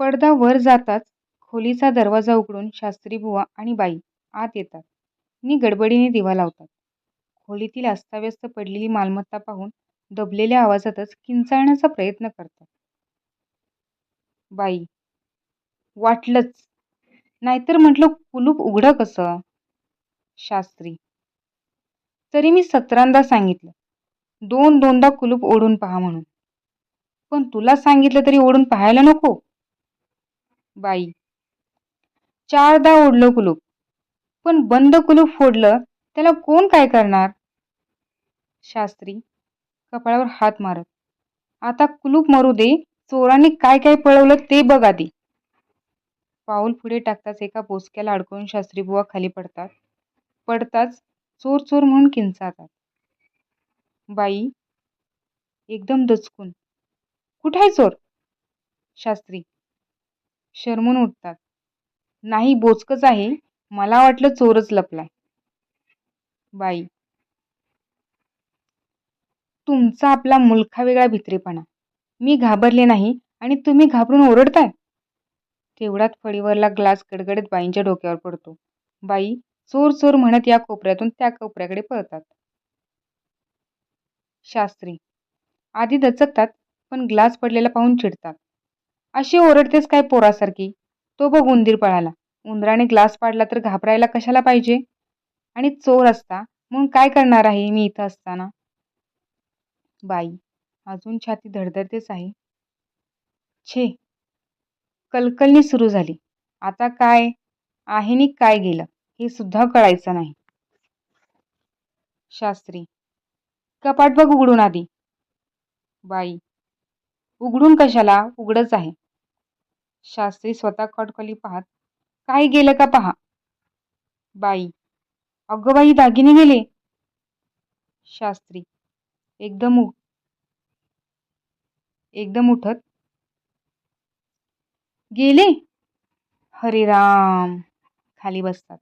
पडदा वर जाताच खोलीचा दरवाजा उघडून शास्त्री बुवा आणि बाई आत येतात नि गडबडीने दिवा लावतात. खोलीतील अस्ताव्यस्त पडलेली मालमत्ता पाहून दबलेल्या आवाजातच किंचाळण्याचा प्रयत्न करतात. बाई वाटलंच, नाहीतर म्हटलं कुलूप उघडं कसं? शास्त्री तरी मी सतरांदा सांगितलं, दोन दोनदा कुलूप ओढून पहा म्हणून. पण तुला सांगितलं तरी ओढून पाहायला नको? बाई चारदा ओढलं कुलूप, पण बंद कुलूप फोडलं त्याला कोण काय करणार? शास्त्री कपाळावर हात मारत, आता कुलूप मरू दे, चोरांनी काय काय पळवलं ते बघ आधी. पाऊल पुढे टाकताच एका बोचक्याला अडकून शास्त्रीबुवा खाली पडतात. पडताच चोर चोर म्हणून किंचातात बाई एकदम दचकून, कुठाय चोर? शास्त्री शरमून उठतात. नाही बोचकच आहे, मला वाटलं चोरच लपलाय. बाई तुमचा आपला मुलखा वेगळा भित्रेपणा. मी घाबरले नाही आणि तुम्ही घाबरून ओरडताय. तेवढ्यात फळीवरला ग्लास गडगडत बाईंच्या डोक्यावर पडतो. बाई चोर चोर म्हणत या कोपऱ्यातून त्या कोपऱ्याकडे पळतात. शास्त्री आधी दचकतात पण ग्लास पडलेला पाहून चिडतात. अशी ओरडतेस काय पोरासारखी? तो बघ उंदीर पळाला. उंदराने ग्लास पाडला तर घाबरायला कशाला पाहिजे? आणि चोर असता म्हणून काय करणार आहे मी इथं असताना? बाई अजून छाती धडधडतेच आहे. छे कलकलनी सुरू झाली. आता काय आहे नि काय गेलं हे सुद्धा कळायचं नाही. शास्त्री कपाट बघ उघडून आधी. बाई उघडून कशाला उघडच आहे. शास्त्री स्वतः कॉटखाली पाहत काय गेलं का पहा. बाई अगं बाई दागिने गेले. शास्त्री एकदम एकदम उठत गेले? हरे राम खाली बसतात.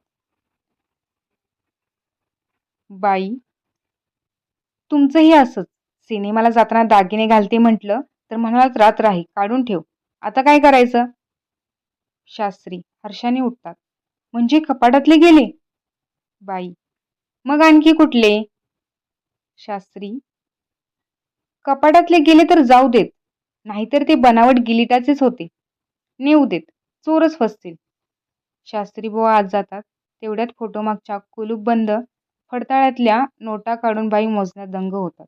बाई तुमचंही असंच. सिनेमाला जाताना दागिने घालते म्हटलं तर म्हणालात रात्र आहे काढून ठेव. आता काय करायचं? शास्त्री हर्षाने उठतात. म्हणजे कपाटातले गेले? बाई मग आणखी कुठले? शास्त्री कपाटातले गेले तर जाऊ देत, नाहीतर ते बनावट गिलिटाचेच होते. नेऊ देत, चोरच फसतील. शास्त्री बुवा आज जातात. तेवढ्यात फोटोमागच्या कुलूपबंद फडताळ्यातल्या नोटा काढून बाई मोजण्यात दंग होतात.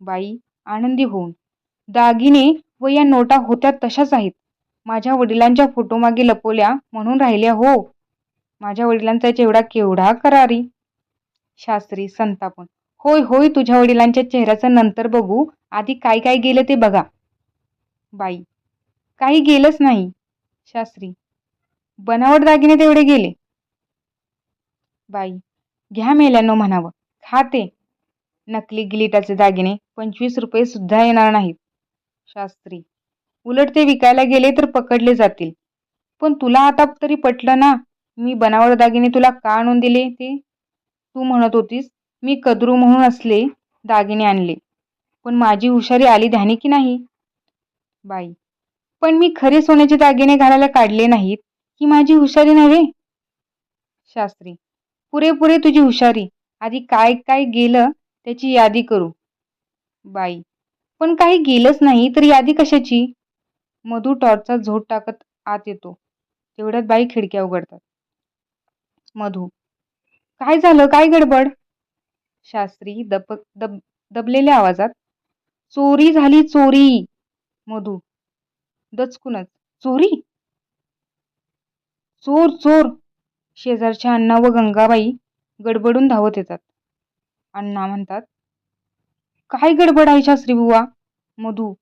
बाई आनंदी होऊन, दागिने व या नोटा होत्या तशाच आहेत. माझ्या वडिलांच्या फोटोमागे लपवल्या म्हणून राहिल्या हो. माझ्या वडिलांचा चेहरा केवढा करारी. शास्त्री संतापून, होय होय तुझ्या वडिलांच्या चेहऱ्याचं नंतर बघू, आधी काय काय गेलं ते बघा. बाई काही गेलंच नाही. शास्त्री बनावट दागिने तेवढे गेले. बाई घ्या मेल्यानो म्हणावं, खा ते. नकली गिलिटाचे दागिने पंचवीस रुपये सुद्धा येणार नाहीत. शास्त्री उलट ते विकायला गेले तर पकडले जातील. पण तुला आता तरी पटलं ना मी बनावट दागिने तुला का आणून दिले ते? तू म्हणत होतीस मी कदरू म्हणून असले दागिने आणले. पण माझी हुशारी आली ध्यानी की नाही? बाई पण मी खरे सोन्याचे दागिने घालायला काढले नाहीत ही माझी हुशारी नव्हे? शास्त्री पुरेपुरे तुझी हुशारी. आधी काय काय गेलं त्याची यादी करू. बाई पण काही गेलंच नाही तर यादी कशाची? मधू टॉर्चचा झोत टाकत आत येतो. तेवढ्यात बाई खिडक्या उघडतात. मधू काय झालं काय गडबड? शास्त्री दब दब दबलेल्या आवाजात चोरी झाली चोरी. मधू दचकूनच चोरी? चोर चोर शेजारच्या अण्णा व गंगाबाई गडबडून धावत येतात. अण्णा म्हणतात काय गडबड आहे शास्त्रीबुवा? मधू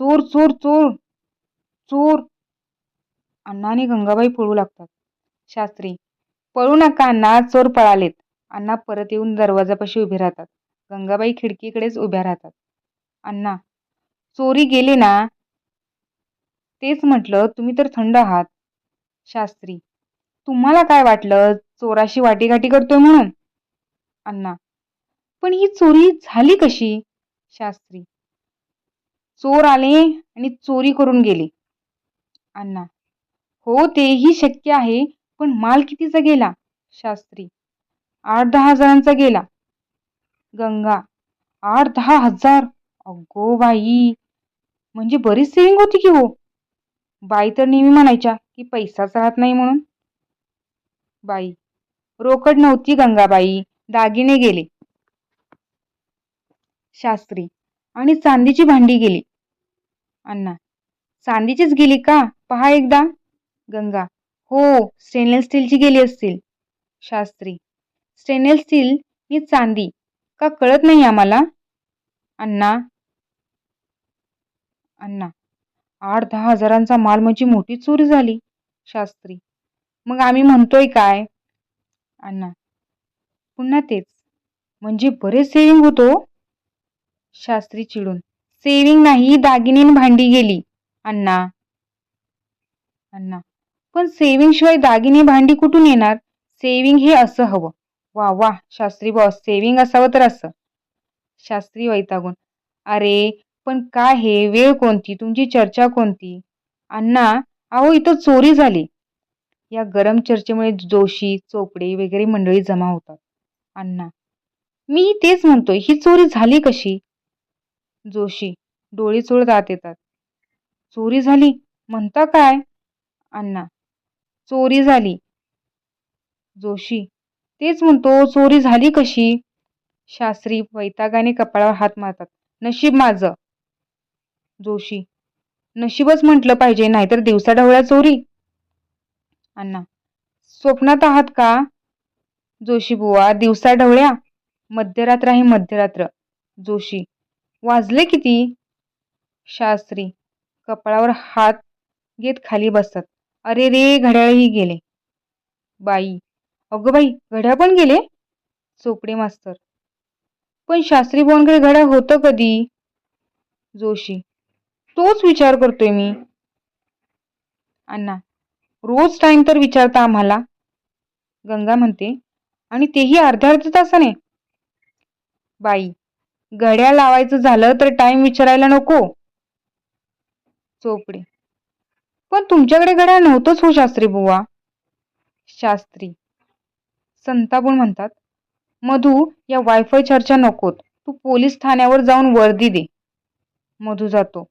चोर चोर चोर चोर अण्णा आणि गंगाबाई पळू लागतात. शास्त्री पळू नका अण्णा चोर पळालेत. अण्णा परत येऊन दरवाजापाशी उभे राहतात. गंगाबाई खिडकीकडेच उभ्या राहतात. अण्णा चोरी गेले ना? तेच म्हटलं तुम्ही तर थंड आहात. शास्त्री तुम्हाला काय वाटलं चोराशी वाटीघाटी करतोय म्हणून? अण्णा पण ही चोरी झाली कशी? शास्त्री. चोर आले आणि चोरी करून गेले. अण्णा हो तेही शक्य आहे पण माल कितीचा गेला? शास्त्री आठ दहा हजारांचा गेला. गंगा आठ दहा हजार? अगो बाई म्हणजे बरीच सेविंग होती की हो? बाई तर नेहमी म्हणायच्या की पैसाच राहत नाही म्हणून. बाई रोकड नव्हती गंगाबाई दागिने गेले. शास्त्री. आणि चांदीची भांडी गेली. अण्णा चांदीचीच गेली का? पहा एकदा. गंगा हो स्टेनलेस स्टीलची गेली असतील. शास्त्री स्टेनलेस स्टील ही चांदी का कळत नाही आम्हाला? अण्णा अण्णा आठ दहा हजारांचा माल म्हणजे मोठी चोरी झाली. शास्त्री मग आम्ही म्हणतोय काय? अण्णा पुन्हा तेच म्हणजे बरेच सेविंग होतो हो. शास्त्री चिडून. सेविंग नाही दागिने भांडी गेली. अण्णा. अण्णा. पण सेविंग शिवाय दागिने भांडी कुठून येणार? सेविंग हे असं हवं. वा वा शास्त्री बॉस सेविंग असावं तर असं. शास्त्री वैतागून. अरे पण काय हे? वेळ कोणती? तुमची चर्चा कोणती? अण्णा अहो इथं चोरी झाली. या गरम चर्चेमुळे जोशी चोपडे वगैरे मंडळी जमा होतात. अण्णा. मी तेच म्हणतोय ही चोरी झाली कशी? जोशी. डोळी चोळत आत येतात. चोरी झाली? म्हणता काय? अण्णा. चोरी झाली. जोशी. तेच म्हणतो चोरी झाली कशी? शास्त्री वैतागाने कपाळावर हात मारतात. नशीब माझं. जोशी. नशीबच म्हटलं पाहिजे नाहीतर दिवसा ढवळ्या चोरी. अण्णा. स्वप्नात आहात का? जोशी बुवा दिवसा ढवळ्या. मध्यरात्र आहे मध्यरात्र. जोशी. वाजले किती? शास्त्री कपाळावर हात घेत खाली बसतात. अरे रे घड्याळही गेले. बाई अगं बाई घड्याळ पण गेले? चोपडे मास्तर. पण शास्त्री बोनकडे घड्याळ होतं कधी? जोशी तोच विचार करतोय मी. अण्णा रोज टाइम तर विचारता आम्हाला. गंगा म्हणते आणि तेही अर्ध्या अर्ध्या तासाने. बाई घड्या लावायचं झालं तर टाइम विचारायला नको. चोपडे. पण तुमच्याकडे गड्या नव्हतंच हो शास्त्री बुवा. शास्त्री. संतापून म्हणतात मधू या वायफाय चर्चा नकोत. तू पोलीस ठाण्यावर जाऊन वर्दी दे. मधू जातो.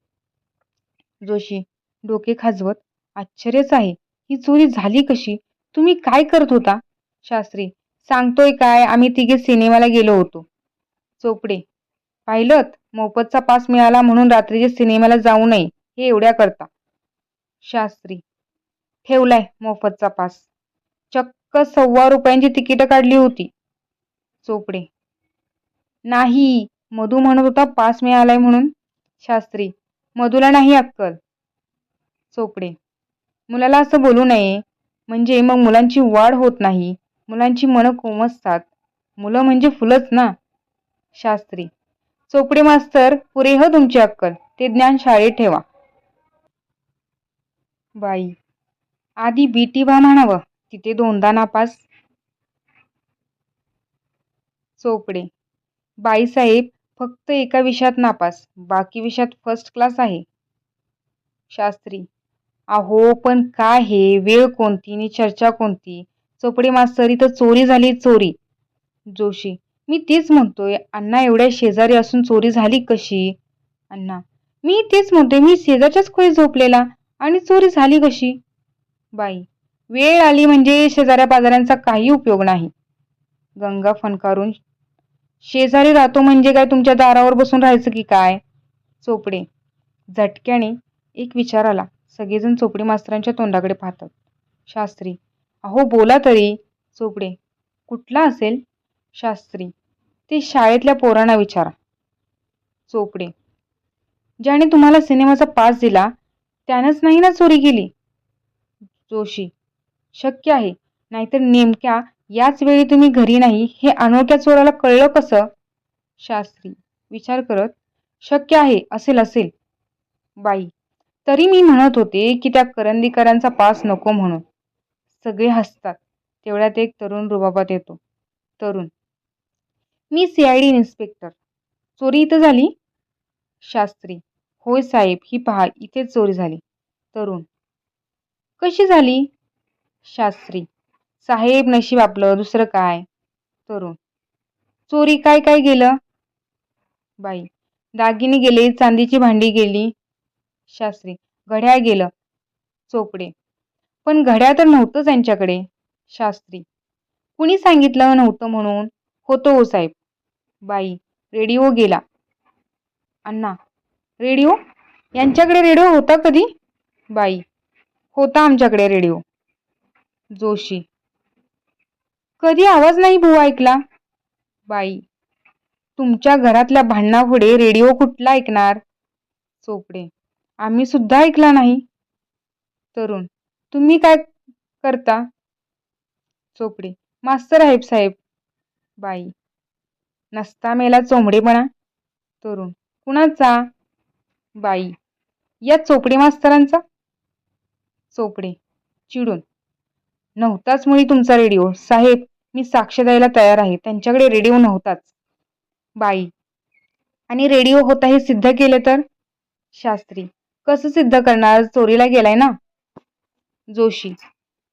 जोशी डोके खाजवत आश्चर्यच आहे. ही चोरी झाली कशी? तुम्ही काय करत होता? शास्त्री सांगतोय काय? आम्ही तिघे सिनेमाला गेलो होतो. चोपडे पाहिलं मोफतचा पास मिळाला म्हणून रात्रीचे सिनेमाला जाऊ नये हे एवढ्या करता. शास्त्री ठेवलाय मोफतचा पास. चक्क सव्वा रुपयांची तिकीटं काढली होती. चोपडे नाही मधू म्हणत होता पास मिळालाय म्हणून. शास्त्री मधूला नाही अक्कल. चोपडे मुलाला असं बोलू नये म्हणजे मग मुलांची वाढ होत नाही मुलांची मनं कोमसतात. मुलं म्हणजे फुलंच ना. शास्त्री चोपडे मास्तर पुरे हो तुमची अक्कल. ते ज्ञान शाळेत ठेवा. बाई आधी बीटी बा म्हणावं. तिथे दोनदा नापास. चोपडे बाईसाहेब फक्त एका विषयात नापास. बाकी विषयात फर्स्ट क्लास आहे. शास्त्री अहो पण काय हे? वेळ कोणती? आणि चर्चा कोणती? चोपडे मास्तर इथं चोरी झाली चोरी. जोशी मी तेच म्हणतोय अण्णा एवढ्या शेजारी असून चोरी झाली कशी? अण्णा मी तेच म्हणतोय मी शेजारच्याच खोलीत झोपलेला आणि चोरी झाली कशी? बाई वेळ आली म्हणजे शेजाऱ्या पाजाऱ्यांचा काही उपयोग नाही. गंगा फणकारून शेजारी राहतो म्हणजे काय तुमच्या दारावर बसून राहायचं की काय? चोपडे झटक्याने एक विचार आला. सगळेजण चोपडे मास्तरांच्या तोंडाकडे पाहतात. शास्त्री अहो बोला तरी. चोपडे कुठला असेल? शास्त्री ते शाळेतल्या पोरांना विचारा. चोपडे ज्याने तुम्हाला सिनेमाचा पास दिला त्यानंच नाही ना चोरी केली? जोशी शक्य आहे. नाहीतर नेमक्या याच वेळी तुम्ही घरी नाही हे अनोळख्या चोराला कळलं कसं? शास्त्री विचार करत शक्य आहे असेल असेल. बाई तरी मी म्हणत होते की त्या करंदीकरांचा पास नको म्हणून. सगळे हसतात. तेवढ्यात एक तरुण रुबाबात येतो. तरुण मी सी आय डी इन्स्पेक्टर चोरी इथं झाली? शास्त्री. होय साहेब ही पहा इथेच चोरी झाली. तरुण. कशी झाली? शास्त्री. साहेब नशीब आपलं दुसरं काय? तरुण. चोरी काय काय गेलं? बाई. दागिने गेले चांदीची भांडी गेली. शास्त्री. घड्याळ गेलं. चोपडे. पण घड्याळ तर नव्हतंच त्यांच्याकडे. शास्त्री. कुणी सांगितलं नव्हतं म्हणून? होतो हो साहेब. बाई रेडिओ गेला. अण्णा रेडिओ यांच्याकडे रेडिओ होता कधी? बाई होता आमच्याकडे रेडिओ जोशी कधी आवाज नाही भाऊ ऐकला? बाई तुमच्या घरातल्या भांडणापुढे रेडिओ कुठला ऐकणार? चोपडे आम्ही सुद्धा ऐकला नाही. तरुण तुम्ही काय करता? चोपडे मास्तर साहेब साहेब. बाई नसता मेला चोंबडेपणा. तरुण कुणाचा बाई या चोपडे मास्तरांचा? चोपडे चिडून. नव्हताच मुळी तुमचा रेडिओ साहेब मी साक्ष द्यायला तयार आहे. त्यांच्याकडे रेडिओ नव्हताच. बाई आणि रेडिओ होता हे सिद्ध केले तर? शास्त्री कसं सिद्ध करणार? चोरीला गेलाय ना? जोशी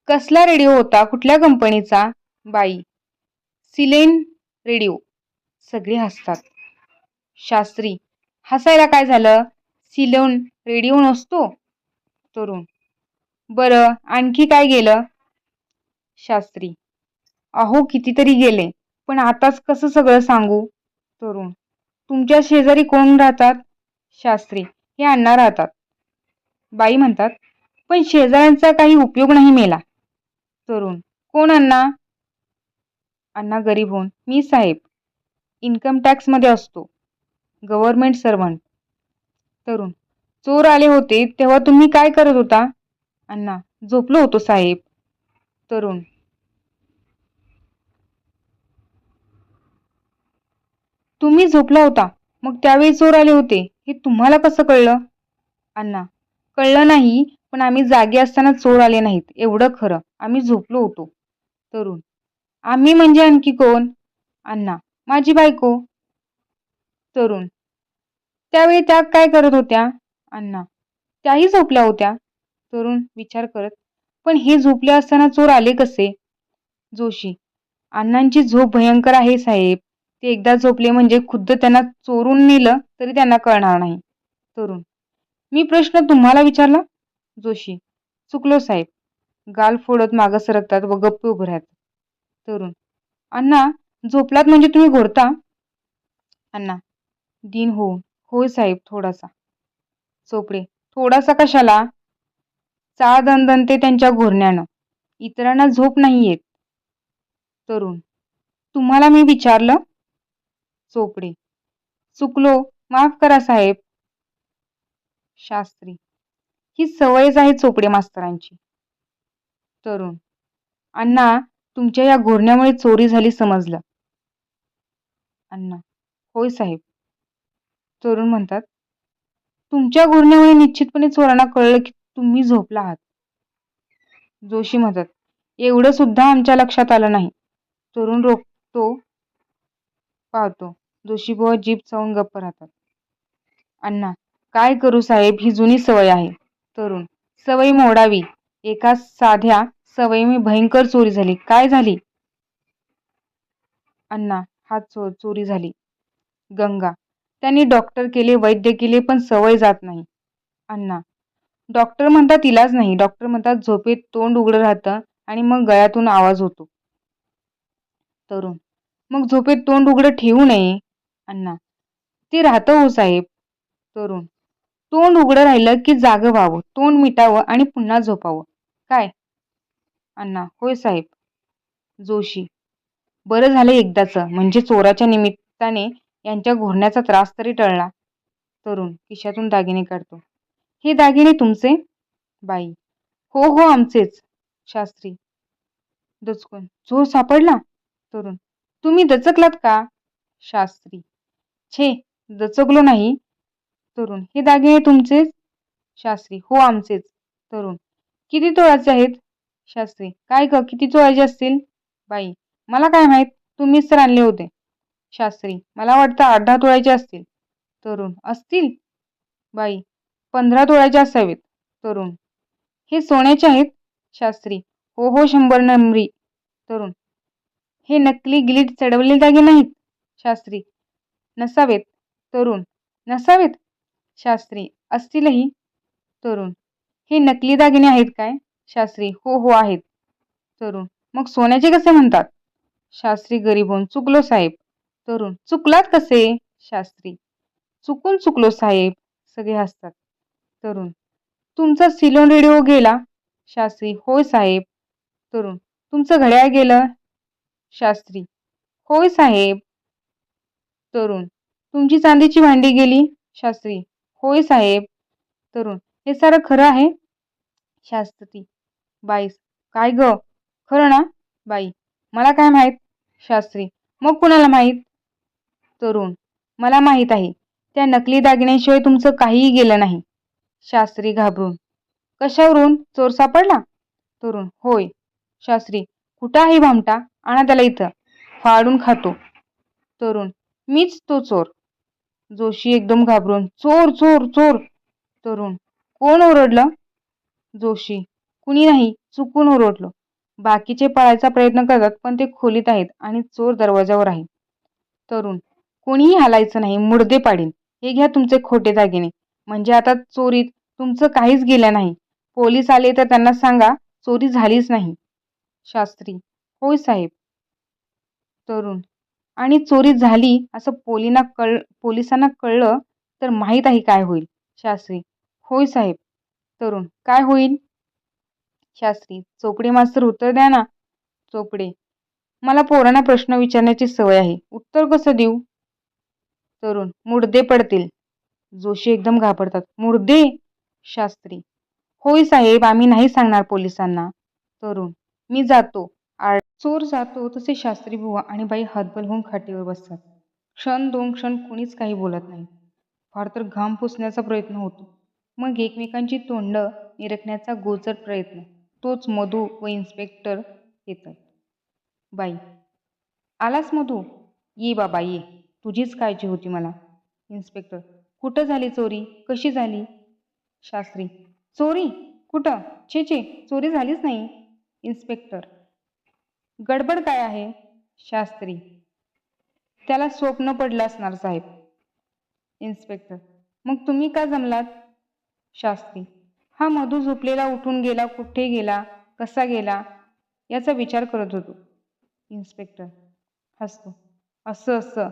कसला रेडिओ होता? कुठल्या कंपनीचा बाई सिलेन रेडिओ सगळे हसतात. शास्त्री हसायला काय झालं? सिलोन रेडिओ नसतो तरुण बरं आणखी काय गेलं? शास्त्री अहो कितीतरी गेले पण आताच कसं सगळं सांगू? तरुण तुमच्या शेजारी कोण राहतात? शास्त्री हे अण्णा राहतात. बाई म्हणतात पण शेजाऱ्यांचा काही उपयोग नाही मेला. तरुण कोण अण्णा? अण्णा गरीब होऊन. मी साहेब इन्कम टॅक्समध्ये असतो. गव्हर्नमेंट सर्वंट तरुण चोर आले होते तेव्हा तुम्ही काय करत होता? अण्णा झोपलो होतो साहेब. तरुण तुम्ही झोपला होता मग त्यावेळी चोर आले होते हे तुम्हाला कसं कळलं? अण्णा कळलं नाही पण आम्ही जागे असताना चोर आले नाहीत एवढं खरं आम्ही झोपलो होतो. तरुण आम्ही म्हणजे आणखी कोण? अण्णा माझी बायको. तरुण. त्यावेळी त्या काय करत होत्या? अण्णा. त्याही झोपल्या होत्या. तरुण विचार करत पण हे झोपले असताना चोर आले कसे? जोशी. अण्णांची झोप भयंकर आहे साहेब. ते एकदा झोपले म्हणजे खुद्द त्यांना चोरून नेलं तरी त्यांना कळणार नाही. तरुण. मी प्रश्न तुम्हाला विचारला? जोशी. चुकलो साहेब. गाल फोडत मागं सरकतात व गप्प उभं राहतात. तरुण. अण्णा झोपलात म्हणजे तुम्ही घोरता? अण्णा दिन हो होय साहेब थोडासा. चोपडे थोडासा कशाला? चाळ दणदणते त्यांच्या घोरण्यानं. इतरांना झोप नाही येत. तरुण तुम्हाला मी विचारलं? चोपडे चुकलो माफ करा साहेब. शास्त्री ही सवयच आहे चोपडे मास्तरांची. तरुण अण्णा तुमच्या या घोरण्यामुळे चोरी झाली समजलं. अण्णा. होय साहेब. तरुण म्हणतात तुमच्या घुरण्यामुळे निश्चितपणे चोरांना कळलं की तुम्ही झोपला आहात. जोशी म्हणतात एवढं सुद्धा आमच्या लक्षात आलं नाही. तरुण रोखतो पाहतो. जोशीबुवा जीप चावून गप्प राहतात. अण्णा काय करू साहेब? ही जुनी सवय आहे. तरुण सवय मोडावी. एका साध्या सवयी भयंकर चोरी झाली. काय झाली? अण्णा हात चो चोरी झाली. गंगा. त्यांनी डॉक्टर केले वैद्य केले पण सवय जात नाही. अण्णा. डॉक्टर म्हणतात इलाज नाही. डॉक्टर म्हणतात झोपेत तोंड उघडं राहतं आणि मग गळ्यातून आवाज होतो. तरुण. मग झोपेत तोंड उघडं ठेवू नये. अण्णा. ते राहतं हो साहेब. तरुण. तोंड उघडं राहिलं की जागं व्हावं. तोंड मिटावं आणि पुन्हा झोपावं. काय? अण्णा. होय साहेब. जोशी. बरं झालं एकदाचं. म्हणजे चोराच्या निमित्ताने यांच्या घोरण्याचा त्रास तरी टळला. तरुण खिशातून दागिने काढतो. हे दागिने तुमचे? बाई. हो हो आमचेच. शास्त्री. दचकून. चोर सापडला? तरुण. तुम्ही दचकलात का? शास्त्री. छे दचकलो नाही. तरुण. हे दागिने तुमचेच? शास्त्री. हो आमचेच. तरुण. किती तोळाचे आहेत? शास्त्री. काय ग? किती तोळाचे असतील? बाई. मला काय माहीत? तुम्हीच तर आणले होते. शास्त्री मला वाटतं आठ दहा तोळ्याचे असतील. तरुण असतील? बाई पंधरा तोळ्याचे असावेत. तरुण हे सोन्याचे आहेत? शास्त्री हो हो शंभर नंबरी. तरुण हे नकली गिलीट चढवले दागिने नाहीत. शास्त्री नसावेत. तरुण नसावेत? शास्त्री असतीलही. तरुण हे नकली दागिने आहेत काय? शास्त्री हो हो आहेत. तरुण मग सोन्याचे कसे म्हणतात? शास्त्री गरीब होऊन चुकलो साहेब. तरुण चुकलात कसे? शास्त्री चुकून चुकलो साहेब. सगळे हसतात. तरुण तुमचा सिलोन रेडिओ गेला? शास्त्री होय साहेब. तरुण तुमचं घड्याळ गेलं? शास्त्री होय साहेब. तरुण तुमची चांदीची भांडी गेली? शास्त्री होय साहेब. तरुण हे सारं खरं आहे? शास्त्री बाईस काय ग? खरं ना? बाई मला काय माहीत? शास्त्री. मग कुणाला माहीत? तरुण. मला माहीत आहे. त्या नकली दागिन्यांशिवाय तुमचं काहीही गेलं नाही. शास्त्री घाबरून. कशावरून? चोर सापडला तरुण. होय. शास्त्री. कुठं आहे भामटा? आणा त्याला इथं. फाडून खातो. तरुण. मीच तो चोर. जोशी एकदम घाबरून. चोर चोर चोर. तरुण. कोण ओरडलं? जोशी. कुणी नाही. चुकून ओरडलो. बाकीचे पळायचा प्रयत्न करतात पण ते खोलीत आहेत आणि चोर दरवाजावर आहे. तरुण कोणीही हालायचं नाही मुडदे पाडीन. हे घ्या तुमचे खोटे दागिने. म्हणजे आता चोरीत तुमचं काहीच गेलं नाही. पोलीस आले तर त्यांना सांगा चोरी झालीच नाही. शास्त्री होय साहेब. तरुण आणि चोरी झाली असं पोलीना कळ पोलिसांना कळलं तर माहीत आहे काय होईल. शास्त्री होय साहेब. तरुण काय होईल? शास्त्री चोपडे मास्तर उत्तर द्या ना. चोपडे मला पोरांना प्रश्न विचारण्याची सवय आहे. उत्तर कसं देऊ? तरुण मुडदे पडतील. जोशी एकदम घाबरतात. मुडदे शास्त्री होय साहेब आम्ही नाही सांगणार पोलिसांना. तरुण मी जातो. आड चोर जातो तसे शास्त्री बुवा आणि बाई हतबल होऊन खाटीवर बसतात. क्षण दोन क्षण कुणीच काही बोलत नाही. फार तर घाम पुसण्याचा प्रयत्न होतो. मग एकमेकांची तोंड निरखण्याचा गोचर प्रयत्न. तोच मधू व इन्स्पेक्टर येतात बाई आलास मधू? ये बाबा ये. तुझीच काळजी होती मला. इन्स्पेक्टर कुठं झाली चोरी? कशी झाली? शास्त्री चोरी? कुठं? छे छे चोरी झालीच नाही. इन्स्पेक्टर गडबड काय आहे? शास्त्री त्याला स्वप्न पडलं असणार साहेब. इन्स्पेक्टर मग तुम्ही का जमलात? शास्त्री हा मधू झोपलेला उठून गेला कुठे गेला कसा गेला याचा विचार करत होतो. इन्स्पेक्टर हसतो. असं असं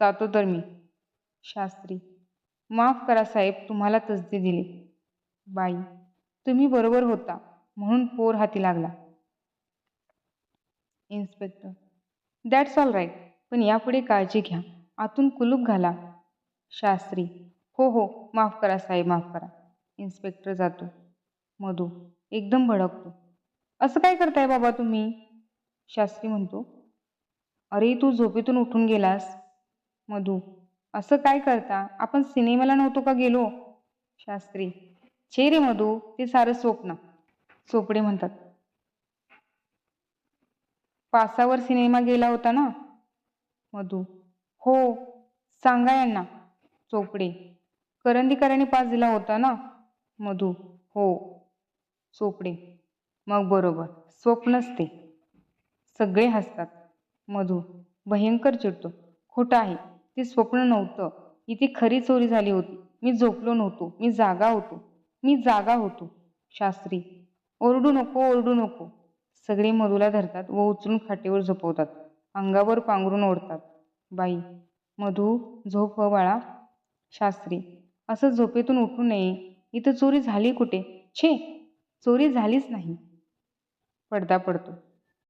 जातो तर मी. शास्त्री माफ करा साहेब तुम्हाला तसदी दिली. बाई तुम्ही बरोबर होता म्हणून पोर हाती लागला. इन्स्पेक्टर दॅट्स ऑल राईट पण यापुढे काळजी घ्या. आतून कुलूप घाला. शास्त्री हो हो माफ करा साहेब माफ करा. इन्स्पेक्टर जातो. मधू एकदम भडकतो. असं काय करताय बाबा तुम्ही? शास्त्री म्हणतो. अरे तू झोपेतून उठून गेलास? मधू असं काय करता? आपण सिनेमाला नव्हतो का गेलो? शास्त्री छे रे मधू ते सारं स्वप्न. चोपडे म्हणतात. पासावर सिनेमा गेला होता ना? मधू हो सांगा यांना. चोपडे करंदीकरांनी पास दिला होता ना? मधू हो. चोपडे मग बरोबर. स्वप्नच ते सगळे हसतात. मधू भयंकर चिडतो. खोटं आहे. ते स्वप्न नव्हतं. इथे खरी चोरी झाली होती. मी झोपलो नव्हतो. मी जागा होतो. मी जागा होतो. शास्त्री ओरडू नको ओरडू नको. सगळे मधूला धरतात व उचलून खाटेवर झोपवतात. अंगावर पांघरून ओढतात. बाई मधू झोप बाळा. शास्त्री असं झोपेतून उठू नये. इथं चोरी झाली कुठे? छे चोरी झालीच नाही. पडदा पडतो.